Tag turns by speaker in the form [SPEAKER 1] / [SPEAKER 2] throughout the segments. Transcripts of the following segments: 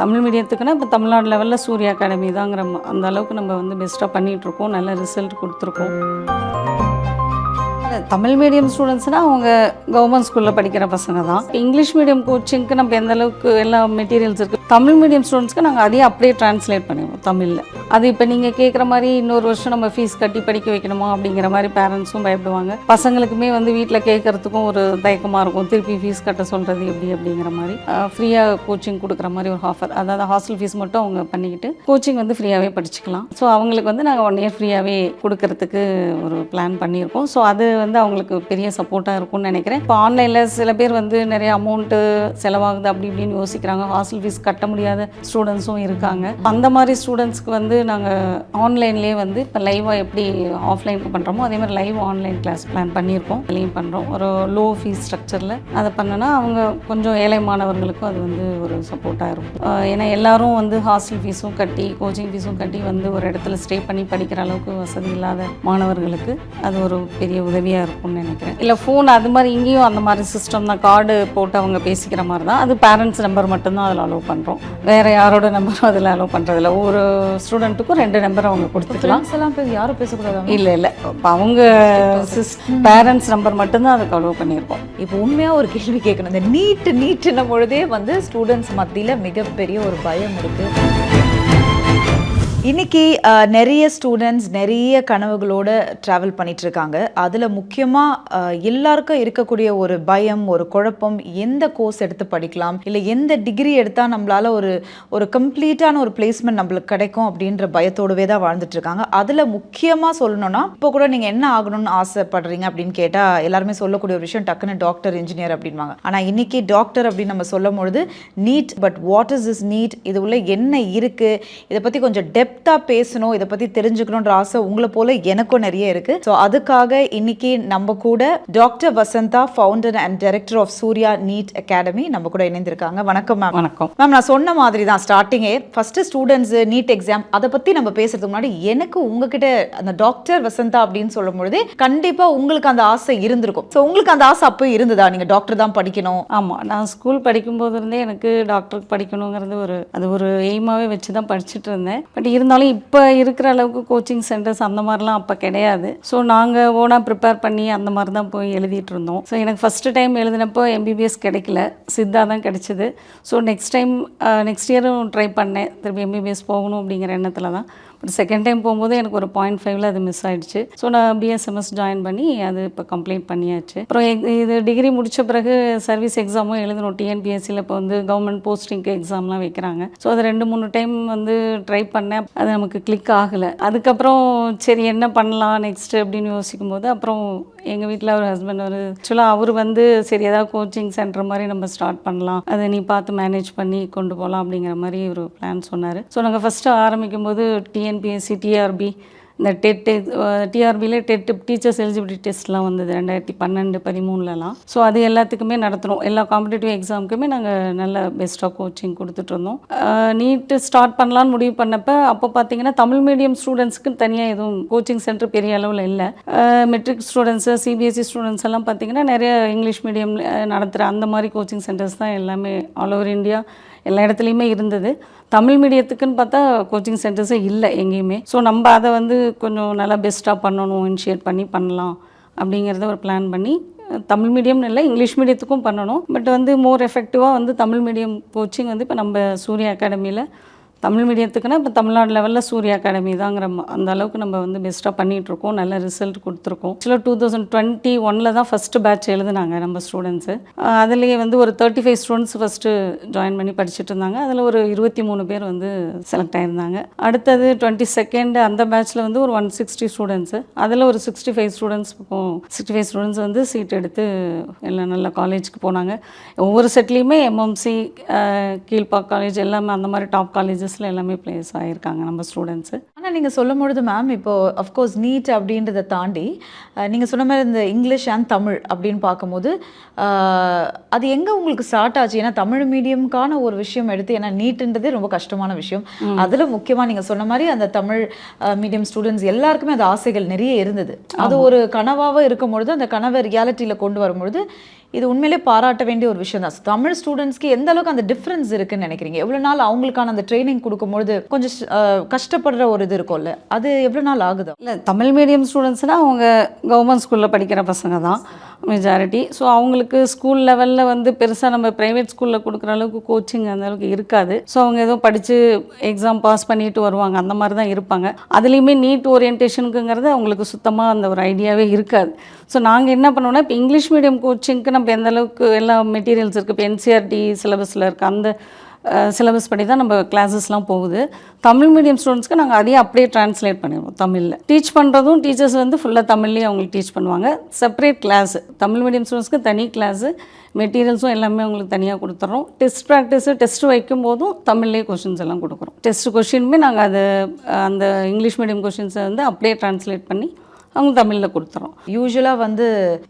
[SPEAKER 1] தமிழ் மீடியத்துக்குன்னா இப்போ தமிழ்நாடு லெவலில் சூர்யா அகாடமி தாங்கிற அந்த அளவுக்கு நம்ம வந்து பெஸ்ட்டாக பண்ணிகிட்ருக்கோம் நல்ல ரிசல்ட் கொடுத்துருக்கோம். தமிழ் மீடியம் ஸ்டூடெண்ட்ஸ்னால் அவங்க கவர்மெண்ட் ஸ்கூலில் படிக்கிற பசங்க தான். இங்கிலீஷ் மீடியம் கோச்சிங்க்கு நம்ம எந்த அளவுக்கு எல்லா மெட்டீரியல்ஸ் இருக்குது தமிழ் மீடியம் ஸ்டூடெண்ட்ஸ்க்கு நாங்கள் அதையே அப்படியே ட்ரான்ஸ்லேட் பண்ணிடுவோம் தமிழில். அது இப்போ நீங்கள் கேட்குற மாதிரி இன்னொரு வருஷம் நம்ம ஃபீஸ் கட்டி படிக்க வைக்கணுமா அப்படிங்கிற மாதிரி பேரண்ட்ஸும் பயப்படுவாங்க. பசங்களுக்குமே வந்து வீட்டில் கேட்குறதுக்கும் ஒரு தயக்கமாக இருக்கும். திருப்பி ஃபீஸ் கட்ட சொல்கிறது எப்படி அப்படிங்கிற மாதிரி. ஃப்ரீயாக கோச்சிங் கொடுக்குற மாதிரி ஒரு ஆஃபர் அதாவது ஹாஸ்டல் ஃபீஸ் மட்டும் அவங்க பண்ணிக்கிட்டு கோச்சிங் வந்து ஃப்ரீயாகவே படிச்சுக்கலாம். ஸோ அவங்களுக்கு வந்து நாங்கள் ஒன் இயர் ஃப்ரீயாகவே கொடுக்கறதுக்கு ஒரு பிளான் பண்ணியிருக்கோம். ஸோ அது வந்து அவங்களுக்கு பெரிய சப்போர்ட்டாக இருக்கும்னு நினைக்கிறேன். இப்போ ஆன்லைனில் சில பேர் வந்து நிறைய அமௌண்ட்டு செலவாகுது அப்படி இப்படின்னு யோசிக்கிறாங்க. ஹாஸ்டல் ஃபீஸ் கட்ட முடியாத ஸ்டூடெண்ட்ஸும் இருக்காங்க. அந்த மாதிரி ஸ்டூடெண்ட்ஸ்க்கு வந்து நாங்கள் ஆன்லைன்லேயே வந்து இப்போ லைவாக எப்படி ஆஃப்லைனுக்கு பண்ணுறோமோ அதே மாதிரி லைவ் ஆன்லைன் கிளாஸ் பிளான் பண்ணியிருக்கோம். அதுலேயும் பண்ணுறோம் ஒரு லோ ஃபீஸ் ஸ்ட்ரக்சரில் அதை பண்ணனா அவங்க கொஞ்சம் ஏழை மாணவர்களுக்கும் அது வந்து ஒரு சப்போர்ட்டாக இருக்கும். ஏன்னா எல்லாரும் வந்து ஹாஸ்டல் ஃபீஸும் கட்டி கோச்சிங் ஃபீஸும் கட்டி வந்து ஒரு இடத்துல ஸ்டே பண்ணி படிக்கிற அளவுக்கு வசதி இல்லாத மாணவர்களுக்கு அது ஒரு பெரிய உதவி உதவியாக இருக்கும்னு நினைக்கிறேன். இல்லை ஃபோன் அது மாதிரி இங்கேயும் அந்த மாதிரி சிஸ்டம் தான். கார்டு போட்டு அவங்க பேசிக்கிற மாதிரி தான். அது பேரண்ட்ஸ் நம்பர் மட்டும்தான் அதில் அலோவ் பண்ணுறோம் வேறு யாரோட நம்பரும் அதில் அலோவ் பண்ணுறதில்ல ஒரு ஸ்டூடெண்ட்டுக்கும் ரெண்டு நம்பர் அவங்க கொடுத்துக்கலாம்.
[SPEAKER 2] எல்லாம் பேர் யாரும் பேசக்கூடாது
[SPEAKER 1] இல்லை இல்லை. இப்போ அவங்க சிஸ் பேரண்ட்ஸ் நம்பர் மட்டும்தான் அதுக்கு அலோவ் பண்ணியிருக்கோம்.
[SPEAKER 2] இப்போ உண்மையா ஒரு கேள்வி கேட்கணும். இந்த நீட் நீட்டுன்னும் பொழுதே வந்து ஸ்டூடெண்ட்ஸ் மத்தியில மிகப்பெரிய ஒரு பயம் இருக்கு. இன்னைக்கு நிறைய ஸ்டூடெண்ட்ஸ் நிறைய கனவுகளோட ட்ராவல் பண்ணிட்டு இருக்காங்க அதில் முக்கியமாக எல்லாருக்கும் இருக்கக்கூடிய ஒரு பயம் ஒரு குழப்பம் எந்த கோர்ஸ் எடுத்து படிக்கலாம் இல்லை எந்த டிகிரி எடுத்தால் நம்மளால் ஒரு ஒரு கம்ப்ளீட்டான ஒரு பிளேஸ்மெண்ட் நம்மளுக்கு கிடைக்கும் அப்படின்ற பயத்தோடவே தான் வாழ்ந்துட்டுருக்காங்க. அதில் முக்கியமாக சொல்லணும்னா இப்போ கூட நீங்கள் என்ன ஆகணும்னு ஆசைப்படுறீங்க அப்படின்னு கேட்டால் எல்லாருமே சொல்லக்கூடிய ஒரு விஷயம் டக்குன்னு டாக்டர் இன்ஜினியர் அப்படின்வாங்க ஆனால் இன்றைக்கி டாக்டர் அப்படின்னு நம்ம சொல்லும் பொழுது NEET but what is is NEET இது உள்ள என்ன இருக்குது இதை பற்றி கொஞ்சம் டெப் டெப்த்தாக பேசணும் இதை பற்றி தெரிஞ்சுக்கணுன்ற ஆசை உங்களை போல எனக்கும் நிறைய இருக்கு. ஸோ அதுக்காக இன்னைக்கு நம்ம கூட doctor Vasantha founder and director of Surya NEET academy நம்ம கூட இணைந்திருக்காங்க. வணக்கம் மேம்
[SPEAKER 1] வணக்கம்.
[SPEAKER 2] மேம் நான் சொன்ன மாதிரி தான் ஸ்டார்டிங்கே ஃபர்ஸ்ட் ஸ்டூடெண்ட்ஸ் நீட் எக்ஸாம் அதை பத்தி நம்ம பேசுறதுக்கு முன்னாடி எனக்கு உங்ககிட்ட அந்த டாக்டர் வசந்தா அப்படின்னு சொல்லும் பொழுது கண்டிப்பா உங்களுக்கு அந்த ஆசை இருந்திருக்கும். ஸோ உங்களுக்கு அந்த ஆசை அப்போ இருந்ததா? நீங்க டாக்டர் தான் படிக்கணும்.
[SPEAKER 1] ஆமாம் நான் ஸ்கூல் படிக்கும்போது இருந்தே எனக்கு டாக்டருக்கு படிக்கணுங்கிறது ஒரு அது ஒரு எய்மாகவே வச்சு தான் படிச்சுட்டு இருந்தேன். பட் இருந்தாலும் இப்போ இருக்கிற அளவுக்கு கோச்சிங் சென்டர்ஸ் அந்த மாதிரிலாம் அப்போ கிடையாது. ஸோ நாங்கள் ஓனாக ப்ரிப்பேர் பண்ணி அந்த மாதிரி தான் போய் எழுதிட்டு இருந்தோம். ஸோ எனக்கு ஃபஸ்ட்டு டைம் எழுதினப்போ எம்பிபிஎஸ் கிடைக்கல. சித்தா தான் கிடைச்சிது. ஸோ நெக்ஸ்ட் டைம் நெக்ஸ்ட் இயரும் ட்ரை பண்ணேன். திருப்பி எம்பிபிஎஸ் போகணும் அப்படிங்கிற எண்ணத்தில் தான் பட் செகண்ட் டைம் போகும்போது எனக்கு ஒரு பாயிண்ட் ஃபைவ்ல அது மிஸ் ஆயிடுச்சு. ஸோ நான் பிஎஸ்எம்எஸ் ஜாயின் பண்ணி அது இப்போ கம்ப்ளீட் பண்ணியாச்சு. அப்புறம் இது டிகிரி முடிச்ச பிறகு சர்வீஸ் எக்ஸாமும் எழுதணும். டிஎன்பிஎஸ்சியில் இப்போ வந்து கவர்மெண்ட் போஸ்டிங்க்கு எக்ஸாம்லாம் வைக்கிறாங்க. ஸோ அது ரெண்டு மூணு டைம் வந்து ட்ரை பண்ணேன். அது நமக்கு கிளிக் ஆகலை. அதுக்கப்புறம் சரி என்ன பண்ணலாம் நெக்ஸ்ட் அப்படின்னு யோசிக்கும் போது அப்புறம் எங்கள் வீட்டில் ஒரு ஹஸ்பண்ட் ஒரு ஆக்சுவலாக அவர் வந்து சரி ஏதாவது கோச்சிங் சென்டர் மாதிரி நம்ம ஸ்டார்ட் பண்ணலாம். அதை நீ பார்த்து மேனேஜ் பண்ணி கொண்டு போகலாம் அப்படிங்கிற மாதிரி ஒரு பிளான் சொன்னார். ஸோ நாங்கள் ஃபஸ்ட்டு ஆரம்பிக்கும் போது டிஎன் டிஎன்பிஎஸ்சி டிஆர்பி இந்த டெட் டிஆர்பியில் டெட் டீச்சர்ஸ் எலிஜிபிலிட்டி டெஸ்ட்லாம் வந்தது ரெண்டாயிரத்தி பன்னெண்டு பதிமூணுலலாம் ஸோ அது எல்லாத்துக்குமே நடத்துகிறோம் எல்லா காம்படிட்டிவ் எக்ஸாமுக்குமே நாங்கள் நல்ல பெஸ்ட்டாக கோச்சிங் கொடுத்துட்ருந்தோம் நீட்டு ஸ்டார்ட் பண்ணலான்னு முடிவு பண்ணப்போ அப்போ பார்த்தீங்கன்னா தமிழ் மீடியம் ஸ்டூடெண்ட்ஸ்க்கு தனியாக எதுவும் கோச்சிங் சென்டர் பெரிய அளவில் இல்லை. மெட்ரிக் ஸ்டூடெண்ட்ஸு சிபிஎஸ்சி ஸ்டூடெண்ட்ஸ் எல்லாம் பார்த்தீங்கன்னா நிறைய இங்கிலீஷ் மீடியம் நடத்துகிற அந்த மாதிரி கோச்சிங் சென்டர்ஸ் தான் எல்லாமே ஆல் ஓவர் இந்தியா எல்லா இடத்துலையுமே இருந்தது. தமிழ் மீடியத்துக்குன்னு பார்த்தா கோச்சிங் சென்டர்ஸே இல்லை எங்கேயுமே. ஸோ நம்ம அதை வந்து கொஞ்சம் நல்லா பெஸ்ட்டாக பண்ணணும் இனிஷியேட் பண்ணி பண்ணலாம் அப்படிங்கிறத ஒரு பிளான் பண்ணி தமிழ் மீடியம்னு இல்லை இங்கிலீஷ் மீடியத்துக்கும் பண்ணணும். பட் வந்து மோர் எஃபெக்டிவாக வந்து தமிழ் மீடியம் கோச்சிங் வந்து இப்போ நம்ம சூர்யா அகாடமியில் தமிழ் மீடியத்துக்குன்னா இப்போ தமிழ்நாடு லெவலில் சூர்யா அகாடமி தாங்கிற ம- அந்த அளவுக்கு நம்ம வந்து பெஸ்ட்டாக பண்ணிகிட்ருக்கோம் நல்ல ரிசல்ட் கொடுத்துருக்கோம். ஆக்சுவலாக டூ தௌசண்ட் டுவெண்ட்டி ஒனில் தான் ஃபஸ்ட்டு பேட்ச் எழுதுனாங்க நம்ம ஸ்டூடெண்ட்ஸு அதுலேயே வந்து ஒரு thirty five students first join பண்ணி படிச்சுட்டு இருந்தாங்க. அதில் ஒரு இருபத்தி மூணு பேர் வந்து செலக்ட் ஆயிருந்தாங்க. அடுத்தது டுவெண்ட்டி செகண்ட் அந்த பேட்ச்சில் வந்து ஒரு ஒன் சிக்ஸ்டி ஸ்டூடெண்ட்ஸு அதில் ஒரு sixty five students sixty five students வந்து சீட் எடுத்து எல்லாம் நல்ல காலேஜுக்கு போனாங்க. ஒவ்வொரு செட்லேயுமே எம்எம்சி கீழ்பாக் காலேஜ் எல்லாமே அந்த மாதிரி டாப் காலேஜஸில் எல்லாமே ப்ளேஸ் ஆகியிருக்காங்க நம்ம ஸ்டூடெண்ட்ஸு
[SPEAKER 2] ஆனால் நீங்கள் சொல்லும் பொழுது மேம் இப்போ அஃப்கோர்ஸ் நீட் அப்படின்றத தாண்டி நீங்கள் சொன்ன மாதிரி இந்த இங்கிலீஷ் அண்ட் தமிழ் அப்படின்னு பார்க்கும்போது அது எங்கே உங்களுக்கு ஸ்டார்ட் ஆச்சு? ஏன்னா தமிழ் மீடியம்க்கான ஒரு விஷயம் எடுத்து ஏன்னா நீட்டுன்றதே ரொம்ப கஷ்டமான விஷயம். அதில் முக்கியமாக நீங்கள் சொன்ன மாதிரி அந்த தமிழ் மீடியம் ஸ்டூடெண்ட்ஸ் எல்லாருக்குமே அந்த ஆசைகள் நிறைய இருந்தது. அது ஒரு கனவாக இருக்கும் பொழுது அந்த கனவை ரியாலிட்டியில் கொண்டு வரும்பொழுது இது உண்மையிலே பாராட்ட வேண்டிய ஒரு விஷயம் தான். தமிழ் ஸ்டூடெண்ட்ஸ்க்கு எந்த அளவுக்கு அந்த டிஃப்ரென்ஸ் இருக்குன்னு நினைக்கிறீங்க? எவ்வளோ நாள் அவங்களுக்கான அந்த ட்ரைனிங் கொடுக்கும்பொழுது கொஞ்சம் கஷ்டப்படுற ஒரு இது இருக்கும்ல. அது எவ்வளோ நாள் ஆகுது?
[SPEAKER 1] இல்லை தமிழ் மீடியம் ஸ்டூடெண்ட்ஸ்னால் அவங்க கவர்மெண்ட் ஸ்கூலில் படிக்கிற பசங்க தான் மெஜாரிட்டி ஸோ அவங்களுக்கு ஸ்கூல் லெவலில் வந்து பெருசாக நம்ம ப்ரைவேட் ஸ்கூலில் கொடுக்குற அளவுக்கு கோச்சிங் அந்த அளவுக்கு இருக்காது. ஸோ அவங்க ஏதோ படித்து எக்ஸாம் பாஸ் பண்ணிட்டு வருவாங்க. அந்த மாதிரி தான் இருப்பாங்க. அதுலேயுமே நீட் ஓரியன்டேஷனுக்குங்கிறது அவங்களுக்கு சுத்தமாக அந்த ஒரு ஐடியாவே இருக்காது. ஸோ நாங்கள் என்ன பண்ணுவோம்னா இப்போ இங்கிலீஷ் மீடியம் கோச்சிங்க்கு நம்ம எந்த அளவுக்கு எல்லா மெட்டீரியல்ஸ் இருக்குது இப்போ என்சிஆர்டி சிலபஸில் இருக்குது அந்த சிலபஸ் படி தான் நம்ம கிளாஸஸ்லாம் போகுது. தமிழ் மீடியம் ஸ்டூடெண்ட்ஸ்க்கு நாங்கள் அதையே அப்படியே ட்ரான்ஸ்லேட் பண்ணிடுவோம் தமிழில். டீச் பண்ணுறதும் டீச்சர்ஸ் வந்து ஃபுல்லாக தமிழ்லேயே அவங்களுக்கு டீச் பண்ணுவாங்க. செப்பரேட் கிளாஸ் தமிழ் மீடியம் ஸ்டூடெண்ட்ஸ்க்கு தனி கிளாஸு மெட்டீரியல்ஸும் எல்லாமே அவங்களுக்கு தனியாக கொடுத்துட்றோம் டெஸ்ட் ப்ராக்டிஸு டெஸ்ட் வைக்கும் போதும் தமிழ்லேயே கொஷின்ஸ் எல்லாம் கொடுக்குறோம். டெஸ்ட் கொஷினுமே நாங்கள் அதை அந்த இங்கிலீஷ் மீடியம் கொஷின்ஸை வந்து அப்படியே ட்ரான்ஸ்லேட் பண்ணி அவங்க தமிழில் கொடுத்துறோம்
[SPEAKER 2] யூஸ்வலாக வந்து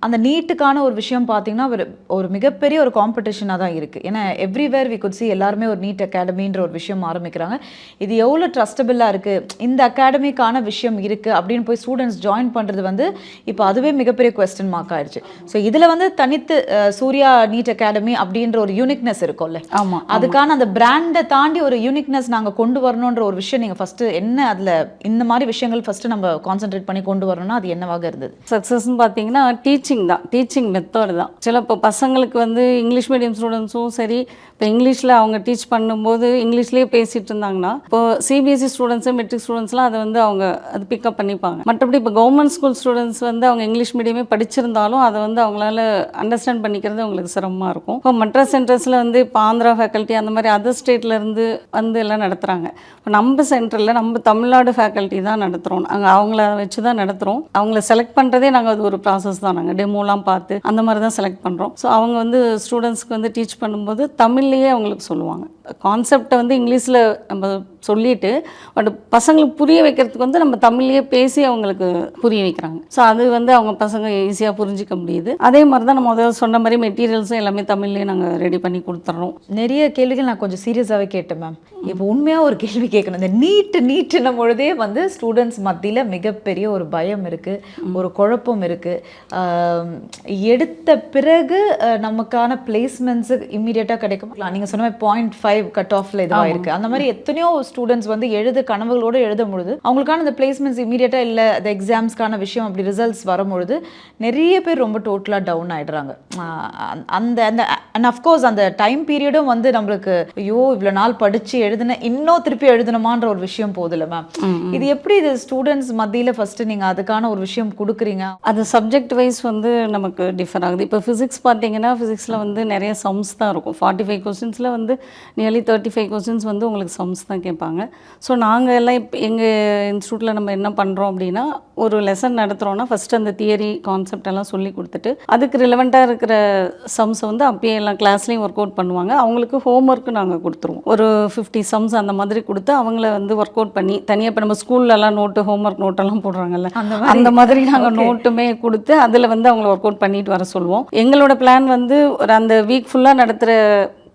[SPEAKER 2] அந்த நீட்டுக்கான ஒரு விஷயம் பார்த்தீங்கன்னா ஒரு ஒரு மிகப்பெரிய ஒரு காம்படிஷனாக தான் இருக்குது ஏன்னா எவ்ரிவேர் வி குட் சி எல்லாருமே ஒரு நீட் அகாடமின்ற ஒரு விஷயம் ஆரம்பிக்கிறாங்க. இது எவ்வளோ ட்ரஸ்டபிளாக இருக்குது இந்த அகாடமிக்கான விஷயம் இருக்குது அப்படின்னு போய் ஸ்டூடெண்ட்ஸ் ஜாயின் பண்ணுறது வந்து இப்போ அதுவே மிகப்பெரிய கொஸ்டின் மார்க் ஆயிடுச்சு ஸோ இதில் வந்து தனித்து சூர்யா நீட் அகாடமி அப்படின்ற ஒரு யூனிக்னஸ் இருக்கும்ல.
[SPEAKER 1] ஆமாம்
[SPEAKER 2] அதுக்கான அந்த பிராண்டை தாண்டி ஒரு யூனிக்னஸ் நாங்கள் கொண்டு வரணுன்ற ஒரு விஷயம் நீங்கள் ஃபஸ்ட்டு என்ன அதில் இந்த மாதிரி விஷயங்கள் ஃபஸ்ட்டு நம்ம கான்சென்ட்ரேட் பண்ணி கொண்டு வரணும்னா அது என்னவாக இருந்தது?
[SPEAKER 1] சக்ஸஸ்ன்னு பார்த்தீங்கன்னா டீச்சிங் தான். டீச்சிங் மெத்தட் தான். சில இப்போ பசங்களுக்கு வந்து இங்கிலீஷ் மீடியம் ஸ்டூடெண்ட்ஸும் சரி இப்போ இங்கிலீஷில் அவங்க டீச் பண்ணும்போது இங்கிலீஷ்லேயே பேசிகிட்டு இருந்தாங்கன்னா இப்போ சிபிஎஸ்சி ஸ்டூடெண்ட்ஸு மெட்ரிக் ஸ்டூடெண்ட்ஸ்லாம் அதை வந்து அவங்க அது பிக்கப் பண்ணிப்பாங்க. மற்றபடி இப்போ கவர்மெண்ட் ஸ்கூல் ஸ்டூடெண்ட்ஸ் வந்து அவங்க இங்கிலீஷ் மீடியமே படிச்சிருந்தாலும் அதை வந்து அவங்களால அண்டர்ஸ்டாண்ட் பண்ணிக்கிறது அவங்களுக்கு சிரமமாக இருக்கும். இப்போ மற்ற சென்டர்ஸில் வந்து இப்போ ஆந்திரா ஃபேக்கல்ட்டி அந்த மாதிரி அதர் ஸ்டேட்லேருந்து வந்து எல்லாம் நடத்துகிறாங்க இப்போ நம்ம சென்டரில் நம்ம தமிழ்நாடு ஃபேக்கல்ட்டி தான் நடத்துகிறோம் நாங்கள் அவங்கள வச்சு தான் நடத்துகிறோம் அவங்கள செலக்ட் பண்ணுறதே நாங்கள் அது ஒரு ப்ராசஸ் தான். நாங்கள் டெமோலாம் பார்த்து அந்த மாதிரி தான் செலக்ட் பண்ணுறோம் ஸோ அவங்க வந்து ஸ்டூடெண்ட்ஸ்க்கு வந்து டீச் பண்ணும்போது தமிழ்லேயே அவங்களுக்கு சொல்லுவாங்க. கான்செப்டை வந்து இங்கிலீஷில் நம்ம சொல்லிட்டு பட் பசங்களுக்கு புரிய வைக்கிறதுக்கு வந்து நம்ம தமிழ்லேயே பேசி அவங்களுக்கு புரிய வைக்கிறாங்க. ஸோ அது வந்து அவங்க பசங்க ஈஸியாக புரிஞ்சிக்க முடியுது. அதே மாதிரி தான் நம்ம முதல்ல சொன்ன மாதிரி மெட்டீரியல்ஸும் எல்லாமே தமிழ்லேயே நாங்கள் ரெடி பண்ணி கொடுத்துட்றோம்
[SPEAKER 2] நிறைய கேள்விகள் நான் கொஞ்சம் சீரியஸாகவே கேட்டேன் மேம் இப்போ உண்மையாக ஒரு கேள்வி கேட்கணும். இந்த நீட்டு நீட்டுன்னும் பொழுதே வந்து ஸ்டூடெண்ட்ஸ் மத்தியில் மிகப்பெரிய ஒரு பயம் இருக்குது ஒரு குழப்பம் இருக்குது எடுத்த பிறகு நமக்கான பிளேஸ்மெண்ட்ஸு இம்மீடியட்டாக கிடைக்கும். நீங்கள் சொன்ன மாதிரி பாயிண்ட் ஃபைவ் கட் ஆஃபில் இதுவாக இருக்குது அந்த மாதிரி எத்தனையோ ஸ்டூடெண்ட்ஸ் வந்து எழுத கனவுகளோடு எழுதும் பொழுது அவங்களுக்கான அந்த பிளேஸ்மெண்ட்ஸ் இம்மீடியட்டாக இல்லை அந்த எக்ஸாம்ஸ்க்கான விஷயம் அப்படி ரிசல்ட்ஸ் வரும்பொழுது நிறைய பேர் ரொம்ப டோட்டலாக டவுன் ஆயிடுறாங்க. ஆஹ் அந்த- அந்த அண்ட் அஃப்கோர்ஸ் அந்த டைம் பீரியடும் வந்து நம்மளுக்கு ஐயோ இவ்வளோ நாள் படித்து எழுதுன இன்னும் திருப்பி எழுதணுமான்ற ஒரு விஷயம் போதில்ல மேம். இது எப்படி இது ஸ்டூடெண்ட்ஸ் மத்தியில் ஃபர்ஸ்ட் நீங்கள் அதுக்கான ஒரு விஷயம் கொடுக்குறீங்க?
[SPEAKER 1] அது சப்ஜெக்ட் வைஸ் வந்து நமக்கு டிஃபர் ஆகுது. இப்போ ஃபிசிக்ஸ் பார்த்தீங்கன்னா ஃபிசிக்ஸில் வந்து நிறைய சம்ஸ் தான் இருக்கும். ஃபார்ட்டி ஃபைவ் கொஸ்டின்ஸில் வந்து நியர்லி தேர்ட்டி ஃபைவ் கொஸ்டின்ஸ் வந்து உங்களுக்கு சம்ஸ் தான் கேட்பாங்க. ஸோ நாங்கள் எல்லாம் இப்போ எங்கள் இன்ஸ்டியூட்டில் நம்ம என்ன பண்ணுறோம் அப்படின்னா ஒரு லெசன் நடத்துகிறோன்னா ஃபஸ்ட்டு அந்த தியரி கான்செப்ட் எல்லாம் சொல்லி கொடுத்துட்டு அதுக்கு ரிலவெண்ட்டாக இருக்கிற சம்ஸை வந்து அப்பயே எல்லாம் கிளாஸ்லேயும் ஒர்க் அவுட் பண்ணுவாங்க. அவங்களுக்கு ஹோம் ஒர்க்கு நாங்கள் கொடுத்துருவோம். ஒரு ஃபிஃப்டி சம்ஸ் அந்த மாதிரி கொடுத்து அவங்கள வந்து ஒர்க் அவுட் பண்ணி தனியாக இப்போ நம்ம ஸ்கூல்லலாம் நோட்டு ஹோம் ஒர்க் நோட்டெல்லாம் போடுறாங்கல்ல
[SPEAKER 2] அந்த
[SPEAKER 1] அந்த மாதிரி நாங்கள் நோட்டுமே கொடுத்து அதில் வந்து அவங்கள ஒர்க் அவுட் பண்ணிட்டு வர சொல்லுவோம். எங்களோட பிளான் வந்து ஒரு அந்த வீக் ஃபுல்லாக நடத்துகிற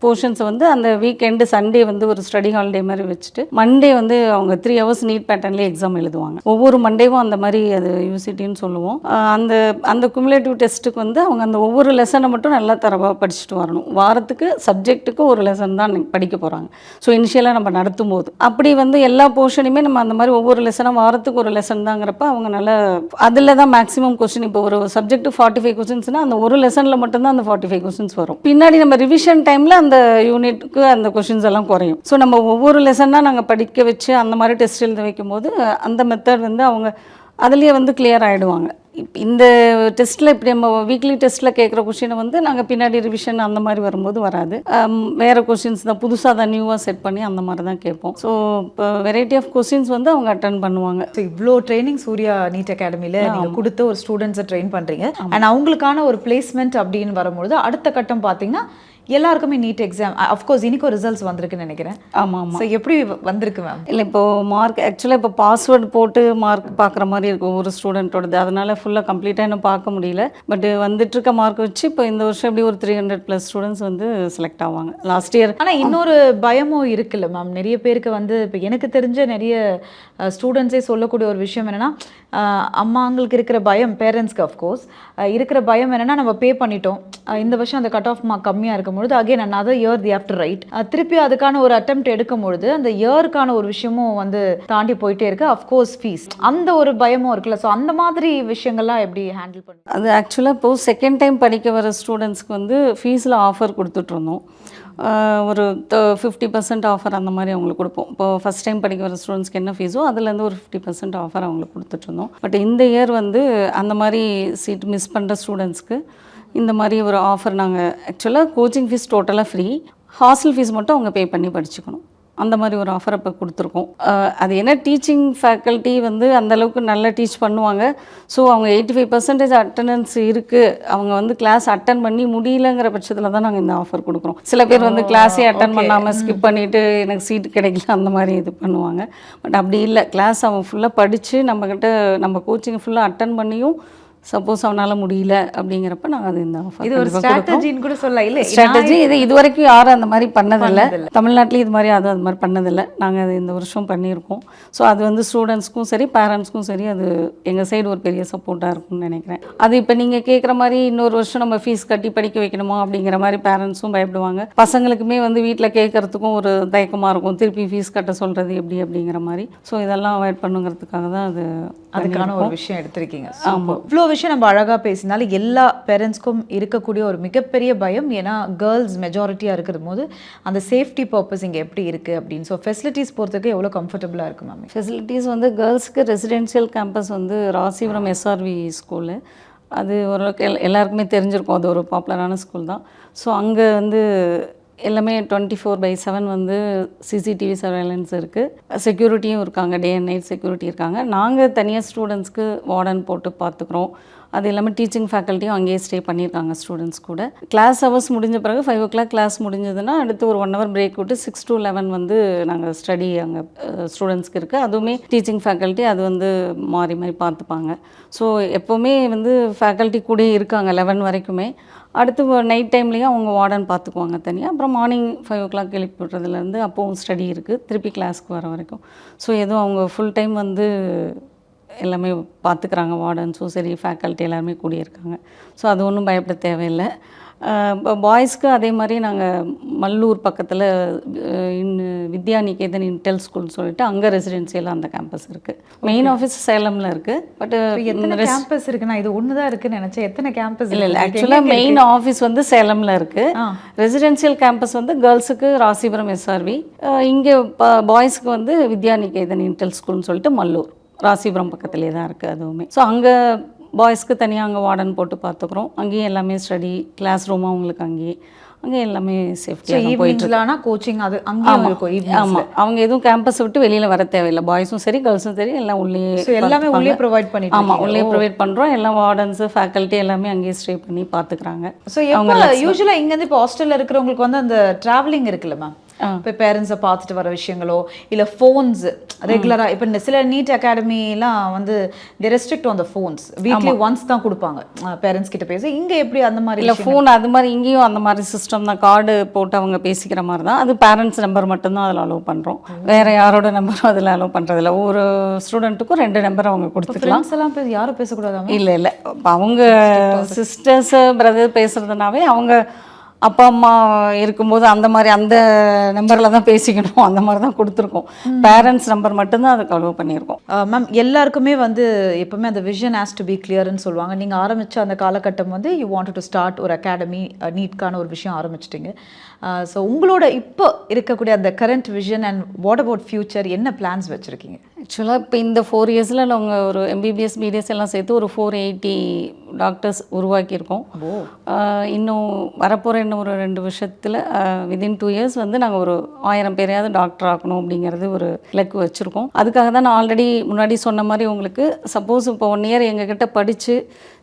[SPEAKER 1] போர்ஷன்ஸை வந்து அந்த வீக்கெண்டு சண்டே வந்து ஒரு ஸ்டடி ஹாலிடே மாதிரி வச்சுட்டு மண்டே வந்து அவங்க த்ரீ ஹவர்ஸ் நீட் பேட்டர்ன்லேயே எக்ஸாம் எழுதுவாங்க. ஒவ்வொரு மண்டேவும் அந்த மாதிரி அது யூசிட்டின்னு சொல்லுவோம். அந்த அந்த குமுலேட்டிவ் டெஸ்ட்டுக்கு வந்து அவங்க அந்த ஒவ்வொரு லெசனை மட்டும் நல்லா தரவாக படிச்சுட்டு வரணும். வாரத்துக்கு சப்ஜெக்ட்டுக்கு ஒரு லெசன் தான் படிக்க போகிறாங்க ஸோ இனிஷியலாக நம்ம நடத்தும் போது. அப்படி வந்து எல்லா போர்ஷனையுமே நம்ம அந்த மாதிரி ஒவ்வொரு லெசனாக வாரத்துக்கு ஒரு லெசன் தாங்கிறப்ப அவங்க நல்லா அதில் தான் மேக்ஸிமம் கொஸ்டின் இப்போ ஒரு சப்ஜெக்ட் ஃபார்ட்டி ஃபைவ் கொஸ்டின்ஸ்னால் அந்த ஒரு லெசனில் மட்டும்தான் அந்த ஃபார்ட்டி ஃபைவ் கொஸ்டின்ஸ் வரும். பின்னாடி நம்ம ரிவிஷன் டைமில் அந்த யூனிட்டுக்கு அந்த கொஷின்ஸ் எல்லாம் குறையும். ஸோ நம்ம ஒவ்வொரு லெசனாக நாங்கள் படிக்க வச்சு அந்த மாதிரி டெஸ்ட் எழுத வைக்கும்போது அந்த மெத்தட் வந்து அவங்க அதுலேயே வந்து கிளியர் ஆகிடுவாங்க இந்த டெஸ்ட்டில் இப்படி நம்ம வீக்லி டெஸ்ட்டில் கேட்குற கொஷினை வந்து நாங்கள் பின்னாடி ரிவிஷன் அந்த மாதிரி வரும்போது வராது. வேற கொஷின்ஸ் தான் புதுசாக தான் நியூவாக செட் பண்ணி அந்த மாதிரி தான் கேட்போம். ஸோ இப்போ வெரைட்டி ஆஃப் கொஷின்ஸ் வந்து அவங்க அட்டன் பண்ணுவாங்க.
[SPEAKER 2] ஸோ இவ்வளோ ட்ரைனிங் சூர்யா நீட் அகாடமியில் நீங்கள் கொடுத்து ஒரு ஸ்டூடெண்ட்ஸை ட்ரெயின் பண்ணுறீங்க அண்ட் அவங்களுக்கான ஒரு பிளேஸ்மெண்ட் அப்படின்னு வரும்பொழுது அடுத்த கட்டம் பார்த்தீங்கன்னா எல்லாருக்குமே நீட் எக்ஸாம் அஃப்கோர்ஸ் இன்னைக்கு ஒரு ரிசல்ட்ஸ் வந்திருக்குன்னு நினைக்கிறேன்.
[SPEAKER 1] ஆமாம் ஆமாம்
[SPEAKER 2] ஸோ எப்படி வந்திருக்கு மேம்
[SPEAKER 1] இல்லை இப்போ மார்க் ஆக்சுவலாக இப்போ பாஸ்வேர்டு போட்டு மார்க் பார்க்குற மாதிரி இருக்கும் ஒரு ஸ்டூடெண்ட்டோடது அதனால ஃபுல்லாக கம்ப்ளீட்டாக இன்னும் பார்க்க முடியல. பட் வந்துட்டு இருக்க மார்க் வச்சு இப்போ இந்த வருஷம் எப்படி ஒரு த்ரீ ஹண்ட்ரட் ப்ளஸ் ஸ்டூடெண்ட்ஸ் வந்து செலக்ட் ஆவாங்க. லாஸ்ட் இயர்
[SPEAKER 2] ஆனா இன்னொரு பயமும் இருக்குல்ல மேம் நிறைய பேருக்கு வந்து இப்போ எனக்கு தெரிஞ்ச நிறைய ஸ்டூடெண்ட்ஸே சொல்லக்கூடிய ஒரு விஷயம் என்னன்னா அம்மாங்களுக்கு இருக்கிற பயம் பேரண்ட்ஸ்க்கு அஃப்கோர்ஸ் இருக்கிற பயம் என்னன்னா நம்ம பே பண்ணிட்டோம். இந்த வருஷம் அந்த கட் ஆஃப் மார்க் கம்மியாக இருக்கும் பொழுது again other year the after right திருப்பி அதுக்கான ஒரு அட்டம் எடுக்கும் பொழுது அந்த இயருக்கான ஒரு விஷயமும் வந்து தாண்டி போயிட்டே இருக்கு. அஃப்கோர்ஸ் ஃபீஸ் அந்த ஒரு பயமும் இருக்குல்ல. ஸோ அந்த மாதிரி விஷயங்கள்லாம் எப்படி ஹேண்டில் பண்ணுங்க
[SPEAKER 1] அது ஆக்சுவலாக இப்போது செகண்ட் டைம் படிக்க வர ஸ்டூடெண்ட்ஸ்க்கு வந்து ஃபீஸில் ஆஃபர் கொடுத்துட்ருந்தோம் ஒரு ஃபிஃப்டி பர்சன்ட் ஆஃபர் அந்த மாதிரி அவங்களுக்கு கொடுப்போம். இப்போ ஃபஸ்ட் டைம் படிக்க வர ஸ்டூடெண்ட்ஸ்க்கு என்ன ஃபீஸோ அதுலேருந்து ஒரு ஃபிஃப்டி பர்சன்ட் ஆஃபர் அவங்களுக்கு கொடுத்துட்ருந்தோம் பட் இந்த இயர் வந்து அந்த மாதிரி சீட் மிஸ் பண்ணுற ஸ்டூடெண்ட்ஸ்க்கு இந்த மாதிரி ஒரு ஆஃபர் நாங்கள் ஆக்சுவலாக கோச்சிங் ஃபீஸ் டோட்டலாக ஃப்ரீ ஹாஸ்டல் ஃபீஸ் மட்டும் அவங்க பே பண்ணி படிச்சுக்கணும். அந்த மாதிரி ஒரு ஆஃபர் இப்போ கொடுத்துருக்கோம். அது என்ன டீச்சிங் ஃபேக்கல்ட்டி வந்து அந்த அளவுக்கு நல்லா டீச் பண்ணுவாங்க. ஸோ அவங்க எயிட்டி ஃபைவ் பர்சன்டேஜ் அட்டண்டன்ஸ் இருக்குது அவங்க வந்து கிளாஸ் அட்டன் பண்ணி முடியலங்கிற பட்சத்தில் தான் நாங்கள் இந்த ஆஃபர் கொடுக்குறோம். சில பேர் வந்து கிளாஸே அட்டன் பண்ணாமல் ஸ்கிப் பண்ணிவிட்டு எனக்கு சீட் கிடைக்கல அந்த மாதிரி இது பண்ணுவாங்க. பட் அப்படி இல்லை. கிளாஸ் அவன் ஃபுல்லாக படித்து நம்மக்கிட்ட நம்ம கோச்சிங் ஃபுல்லாக அட்டன் பண்ணியும் சப்போஸ் அவனால் முடியல அப்படிங்கிறப்ப நாங்கள் அது இந்த ஆஃபர்
[SPEAKER 2] இது ஒரு ஸ்ட்ராட்டஜின்னு கூட சொல்லலாம். இல்லை
[SPEAKER 1] ஸ்ட்ராட்டஜி இது இது வரைக்கும் யாரும் அந்த மாதிரி பண்ணதில்ல. தமிழ்நாட்டிலையும் இது மாதிரி அதுவும் அது மாதிரி பண்ணதில்லை. நாங்கள் அது இந்த வருஷம் பண்ணியிருக்கோம். ஸோ அது வந்து ஸ்டூடெண்ட்ஸ்க்கும் சரி பேரண்ட்ஸ்க்கும் சரி அது எங்கள் சைடு ஒரு பெரிய சப்போர்ட்டாக இருக்கும்னு நினைக்கிறேன். அது இப்போ நீங்கள் கேட்குற மாதிரி இன்னொரு வருஷம் நம்ம ஃபீஸ் கட்டி படிக்க வைக்கணுமா அப்படிங்கிற மாதிரி பேரண்ட்ஸும் பயப்படுவாங்க. பசங்களுக்குமே வந்து வீட்டில் கேட்குறதுக்கும் ஒரு தயக்கமாக இருக்கும். திருப்பி ஃபீஸ் கட்ட சொல்கிறது எப்படி அப்படிங்கிற மாதிரி. ஸோ இதெல்லாம் அவாய்ட் பண்ணுங்கிறதுக்காக தான் அது
[SPEAKER 2] அதுக்கான ஒரு விஷயம் எடுத்திருக்கீங்க. ஆமாம் இவ்வளோ விஷயம் நம்ம அழகாக பேசினாலும் எல்லா பேரண்ட்ஸ்க்கும் இருக்கக்கூடிய ஒரு மிகப்பெரிய பயம். ஏன்னா கேர்ள்ஸ் மெஜாரிட்டியாக இருக்கிற போது அந்த சேஃப்டி பர்பஸ் இங்கே எப்படி இருக்குது அப்படின்னு. ஸோ ஃபெசிலிட்டிஸ் போகிறதுக்கு எவ்வளோ கம்ஃபர்டபுளாக இருக்குது மேம்?
[SPEAKER 1] ஃபெசிலிட்டிஸ் வந்து கேர்ள்ஸ்க்கு ரெசிடென்ஷியல் கேம்பஸ் வந்து ராசிபுரம் எஸ்ஆர்வி ஸ்கூலு அது ஓரளவுக்கு எல் எல்லாருக்குமே தெரிஞ்சிருக்கும். அது ஒரு பாப்புலரான ஸ்கூல் தான். ஸோ அங்கே வந்து எல்லாமே டுவெண்ட்டி ஃபோர் பை செவன் வந்து சிசிடிவி சர்வேலன்ஸ் இருக்குது செக்யூரிட்டியும் இருக்காங்க டே அண்ட் நைட் செக்யூரிட்டி இருக்காங்க. நாங்கள் தனியாக ஸ்டூடெண்ட்ஸ்க்கு வார்டன் போட்டு பார்த்துக்குறோம். அது இல்லாமல் டீச்சிங் ஃபேக்கல்ட்டியும் அங்கேயே ஸ்டே பண்ணியிருக்காங்க ஸ்டூடெண்ட்ஸ் கூட. கிளாஸ் ஹவர்ஸ் முடிஞ்ச பிறகு ஃபைவ் ஓ கிளாக் கிளாஸ் முடிஞ்சதுன்னா அடுத்து ஒரு ஒன் ஹவர் பிரேக் விட்டு சிக்ஸ் டு லெவன் வந்து நாங்கள் ஸ்டடி அங்கே ஸ்டூடெண்ட்ஸ்க்கு இருக்குது அதுவுமே டீச்சிங் ஃபேக்கல்ட்டி அது வந்து மாறி மாறி பார்த்துப்பாங்க. ஸோ எப்போவுமே வந்து ஃபேக்கல்ட்டி கூட இருக்காங்க லெவன் வரைக்குமே. அடுத்து நைட் டைம்லேயும் அவங்க வார்டன் பார்த்துக்குவாங்க தனியாக அப்புறம் மார்னிங் ஃபைவ் ஓ கிளாக் எழுப்பிடுறதுலேருந்து அப்போவும் ஸ்டடி இருக்குது திருப்பி கிளாஸ்க்கு வர வரைக்கும். ஸோ எதுவும் அவங்க ஃபுல் டைம் வந்து எல்லாமே பார்த்துக்கிறாங்க வார்டன்ஸும் சரி ஃபேக்கல்ட்டி எல்லாருமே கூடியிருக்காங்க. ஸோ அது ஒன்றும் பயப்பட தேவையில்லை. இப்போ பாய்ஸ்க்கு அதே மாதிரி நாங்கள் மல்லூர் பக்கத்தில் வித்யா நிகேதன் இன்டெல் ஸ்கூல் சொல்லிட்டு அங்கே ரெசிடென்சியல் அந்த கேம்பஸ் இருக்குது மெயின் ஆஃபீஸ் சேலமில் இருக்குது பட்
[SPEAKER 2] எத்தனை கேம்பஸ் இருக்குண்ணா இது ஒன்று தான் இருக்குன்னு நினச்சேன். எத்தனை கேம்பஸ்
[SPEAKER 1] இல்லை இல்லை. ஆக்சுவலாக மெயின் ஆஃபீஸ் வந்து சேலமில் இருக்குது ரெசிடென்ஷியல் கேம்பஸ் வந்து கேர்ள்ஸுக்கு ராசிபுரம் எஸ்ஆர்வி இங்கே பாய்ஸ்க்கு வந்து வித்யா நிகேதன் இன்டெல் ஸ்கூல்னு சொல்லிட்டு மல்லூர். ராசிபுரம் பக்கத்துலேயே தான் இருக்குது அதுவுமே. ஸோ அங்கே பாய்ஸ்க்கு தனியாக அங்கே வார்டன் போட்டு பார்த்துக்குறோம். அங்கேயும் எல்லாமே ஸ்டடி கிளாஸ் ரூமும் அவங்களுக்கு அங்கேயே அங்கே எல்லாமே சேஃப்டியாக போயிட்டு
[SPEAKER 2] கோச்சிங் அது ஈவினிங்
[SPEAKER 1] ஆமாம் அவங்க எதுவும் கேம்பஸை விட்டு வெளியில் வர தேவையில்லை. பாய்ஸும் சரி கேர்ள்ஸும் சரி எல்லாம் உள்ளே
[SPEAKER 2] எல்லாமே உள்ளே ப்ரொவைட் பண்ணிட்டு
[SPEAKER 1] ஆமாம் உள்ளே ப்ரொவைட் பண்ணுறோம் எல்லாம் வார்டன்ஸு ஃபேக்கல்ட்டி எல்லாமே அங்கேயே ஸ்டே பண்ணி பார்த்துக்குறாங்க.
[SPEAKER 2] ஸோ எப்போ யூஸ்வலாக இங்கேருந்து இப்போ ஹாஸ்டலில் இருக்கிறவங்களுக்கு வந்து அந்த ட்ராவலிங் இருக்குல்ல மேம் இப்போ பேரண்ட்ஸை பார்த்துட்டு வர விஷயங்களோ இல்லை ஃபோன்ஸ் ரெகுலராக இப்போ இந்த சில நீட் அகாடமிலாம் வந்து the restrict on the phones weekly once தான் கொடுப்பாங்க. பேரண்ட்ஸ் கிட்ட பேச. இங்கே எப்படி அந்த மாதிரி
[SPEAKER 1] இல்லை ஃபோன் அது மாதிரி இங்கேயும் அந்த மாதிரி சிஸ்டம் தான். கார்டு போட்டு அவங்க பேசிக்கிற மாதிரி தான். அது பேரண்ட்ஸ் நம்பர் மட்டும்தான் அதில் அலோவ் பண்ணுறோம் வேற யாரோட நம்பரும் அதில் அலோவ் பண்ணுறதில்ல ஒரு ஸ்டூடெண்ட்டுக்கும் ரெண்டு நம்பர் அவங்க கொடுத்துக்கலாம்.
[SPEAKER 2] எல்லாம் பேச யாரும் பேசக்கூடாதாம
[SPEAKER 1] இல்லை இல்லை. அவங்க சிஸ்டர்ஸு பிரதர் பேசுகிறதுனாவே அவங்க அப்பா அம்மா இருக்கும்போது அந்த மாதிரி அந்த நம்பரில் தான் பேசிக்கணும். அந்த மாதிரி தான் கொடுத்துருக்கோம். பேரண்ட்ஸ் நம்பர் மட்டும்தான் அதுக்கு அலோவ் பண்ணியிருக்கோம்.
[SPEAKER 2] மேம் எல்லாருக்குமே வந்து எப்பவுமே அந்த விஷன் ஹேஸ் டு பி கிளியர்னு சொல்லுவாங்க. நீங்கள் ஆரம்பிச்ச அந்த காலகட்டம் வந்து யூ வாண்ட் டு ஸ்டார்ட் ஒரு அகாடமி நீட்கான ஒரு விஷயம் ஆரம்பிச்சிட்டிங்க. ஸோ உங்களோட இப்போ இருக்கக்கூடிய அந்த current vision and what about future என்ன பிளான்ஸ் வச்சுருக்கீங்க?
[SPEAKER 1] ஆக்சுவலாக இப்போ இந்த ஃபோர் இயர்ஸில் அவங்க ஒரு எம்பிபிஎஸ் பிடிஎஸ் எல்லாம் சேர்த்து ஒரு ஃபோர் எயிட்டி டாக்டர்ஸ் உருவாக்கியிருக்கோம். இன்னும் வரப்போகிற இன்னும் ஒரு ரெண்டு வருஷத்தில் விதின் டூ இயர்ஸ் வந்து நாங்கள் ஒரு ஆயிரம் பேரையாவது டாக்டர் ஆக்கணும் அப்படிங்கிறது ஒரு இலக்கு வச்சுருக்கோம். அதுக்காக தான் நான் ஆல்ரெடி முன்னாடி சொன்ன மாதிரி உங்களுக்கு சப்போஸ் இப்போ ஒன் இயர் எங்ககிட்ட படித்து